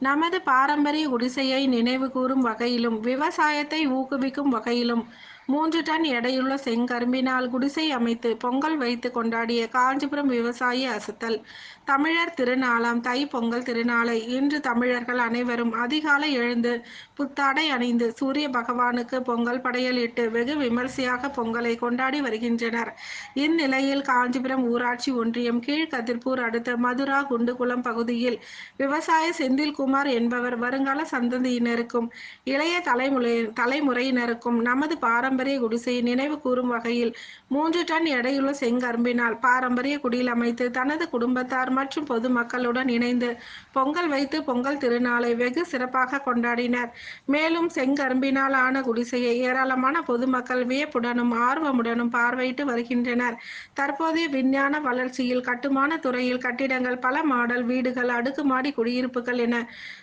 நமது பாரம்பரிய குடிசையை நினைவு கூறும் வகையிலும் விவசாயத்தை ஊக்குவிக்கும் வகையிலும் மூன்று டன் எடையுள்ள செங்கரும்பினால் குடிசை அமைத்து பொங்கல் வைத்து கொண்டாடிய காஞ்சிபுரம் விவசாயி அசத்தல். தமிழர் திருநாளாம் தை பொங்கல் திருநாளை இன்று தமிழர்கள் அனைவரும் அதிகாலை எழுந்து புத்தாடை அணிந்து சூரிய பகவானுக்கு பொங்கல் படையலிட்டு வெகு விமர்சையாக பொங்கலை கொண்டாடி வருகின்றனர். இந்நிலையில் காஞ்சிபுரம் ஊராட்சி ஒன்றியம் கீழ்கதிர்பூர் அடுத்த மதுரா குண்டுகுளம் பகுதியில் விவசாய செந்தில்குமார் என்பவர் வருங்கால சந்ததியினருக்கும் இளைய தலைமுறை தலைமுறையினருக்கும் நமது பாரம்பரிய குடிசையை நினைவு கூறும் வகையில் மூன்று டன் எடையுள்ள செங்கரும்பினால் பாரம்பரிய குடியில் அமைத்து தனது குடும்பத்தார் மற்றும் பொதுமக்களுடன் இணைந்து பொங்கல் வைத்து பொங்கல் திருநாளை வெகு சிறப்பாக கொண்டாடினர். மேலும் செங்கரும்பினால் ஆன குடிசையை ஏராளமான பொதுமக்கள் வியப்புடனும் ஆர்வமுடனும் பார்வையிட்டு வருகின்றனர். தற்போதைய விஞ்ஞான வளர்ச்சியில் கட்டுமான துறையில் கட்டிடங்கள் பல மாடல் வீடுகள் அடுக்குமாடி குடியிருப்புகள் என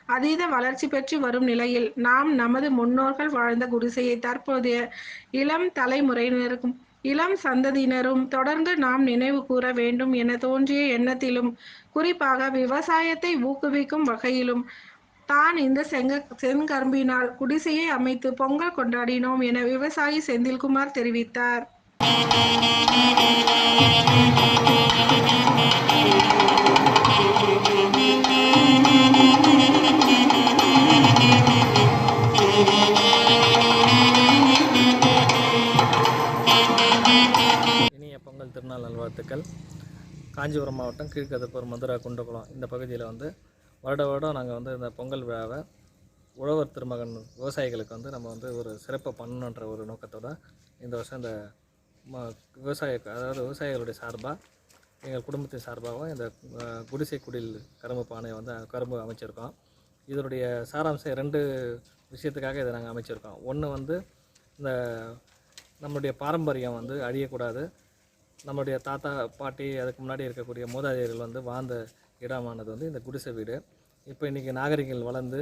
அதீத வளர்ச்சி பெற்று வரும் நிலையில் நாம் நமது முன்னோர்கள் வாழ்ந்த குடிசையை தற்போதைய இளம் தலைமுறையினருக்கும் இளம் சந்ததியினரும் தொடர்ந்து நாம் நினைவு கூற வேண்டும் என தோன்றிய எண்ணத்திலும் குறிப்பாக விவசாயத்தை ஊக்குவிக்கும் வகையிலும் தான் இந்த செங்க செங்கரும்பினால் குடிசையை அமைத்து பொங்கல் கொண்டாடினோம் என விவசாயி செந்தில்குமார் தெரிவித்தார். நாள் நல்வாழ்த்துக்கள். காஞ்சிபுரம் மாவட்டம் கீழ்கதப்பூர் மதுரா குண்டகுளம் இந்த பகுதியில் வந்து வருட வருடம் நாங்கள் வந்து இந்த பொங்கல் விழாவை உழவர் திருமகன் விவசாயிகளுக்கு வந்து நம்ம வந்து ஒரு சிறப்பாக பண்ணணுன்ற ஒரு நோக்கத்தோடு இந்த வருஷம் இந்த ம விவசாய அதாவது விவசாயிகளுடைய சார்பாக எங்கள் குடும்பத்தின் சார்பாகவும் இந்த குடிசை குடில் கரும்பு பானையை வந்து கரும்பு அமைச்சிருக்கோம். இதனுடைய சாராம்சம் ரெண்டு விஷயத்துக்காக இதை நாங்கள் அமைச்சிருக்கோம். ஒன்று வந்து இந்த நம்மளுடைய பாரம்பரியம் வந்து அழியக்கூடாது. நம்மளுடைய தாத்தா பாட்டி அதுக்கு முன்னாடி இருக்கக்கூடிய மூதாதையர்கள் வந்து வாழ்ந்த இடமானது வந்து இந்த குடிசை வீடு. இப்போ இன்றைக்கி நாகரிகங்கள் வளர்ந்து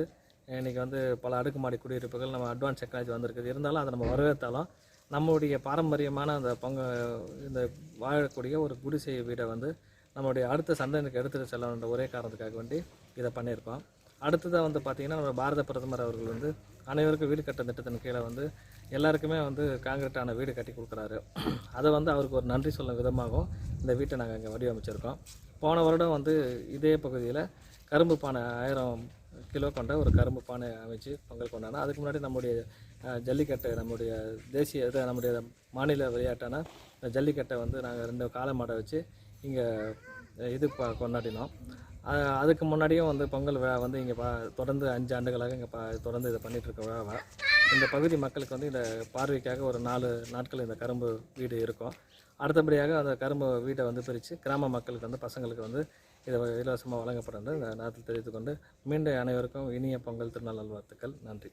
இன்றைக்கி வந்து பல அடுக்குமாடி குடியிருப்புகள் நம்ம அட்வான்ஸ் டெக்னாலஜி வந்திருக்குது. இருந்தாலும் அதை நம்ம வரவேற்றாலும் நம்மளுடைய பாரம்பரியமான அந்த பங்கு இந்த வாழக்கூடிய ஒரு குடிசை வீடை வந்து நம்மளுடைய அடுத்த சந்தனுக்கு எடுத்துகிட்டு செல்லணுன்ற ஒரே காரணத்துக்காக வேண்டி இதை பண்ணியிருக்கோம். அடுத்ததாக வந்து பார்த்திங்கன்னா நம்ம பாரத பிரதமர் அவர்கள் வந்து அனைவருக்கும் வீடு கட்ட திட்டத்தின் கீழே வந்து எல்லாருக்குமே வந்து காங்கிரீட்டான வீடு கட்டி கொடுக்குறாரு. அதை வந்து அவருக்கு ஒரு நன்றி சொல்லும் விதமாகவும் இந்த வீட்டை நாங்கள் இங்கே வடிவமைச்சிருக்கோம். போன வருடம் வந்து இதே பகுதியில் கரும்பு பானை ஆயிரம் கிலோ கொண்ட ஒரு கரும்பு பானை அமைச்சு பொங்கல் கொண்டாடினோம் அதுக்கு முன்னாடி நம்முடைய ஜல்லிக்கட்டை ஜல்லிக்கட்டு நம்முடைய தேசிய இது நம்முடைய மாநில விளையாட்டான இந்த ஜல்லிக்கட்டை வந்து நாங்கள் ரெண்டு காளை மாடை வச்சு இங்கே இது கொண்டாடினோம். அதுக்கு முன்னாடியும் வந்து பொங்கல் விழா வந்து இங்கே பா தொடர்ந்து அஞ்சு ஆண்டுகளாக இங்கே பா தொடர்ந்து இதை பண்ணிட்டு இருக்க விழாவை இந்த பகுதி மக்களுக்கு வந்து இந்த பார்வைக்காக ஒரு நாலு நாட்கள் இந்த கரும்பு வீடு இருக்கும். அடுத்தபடியாக அந்த கரும்பு வீட்டை வந்து பிரித்து கிராம மக்களுக்கு வந்து பசங்களுக்கு வந்து இதை இலவசமாக வழங்கப்படும். இந்த நேரத்தில் தெரிவித்துக்கொண்டு மீண்டும் அனைவருக்கும் இனிய பொங்கல் திருநாள் நல்வாழ்த்துக்கள். நன்றி.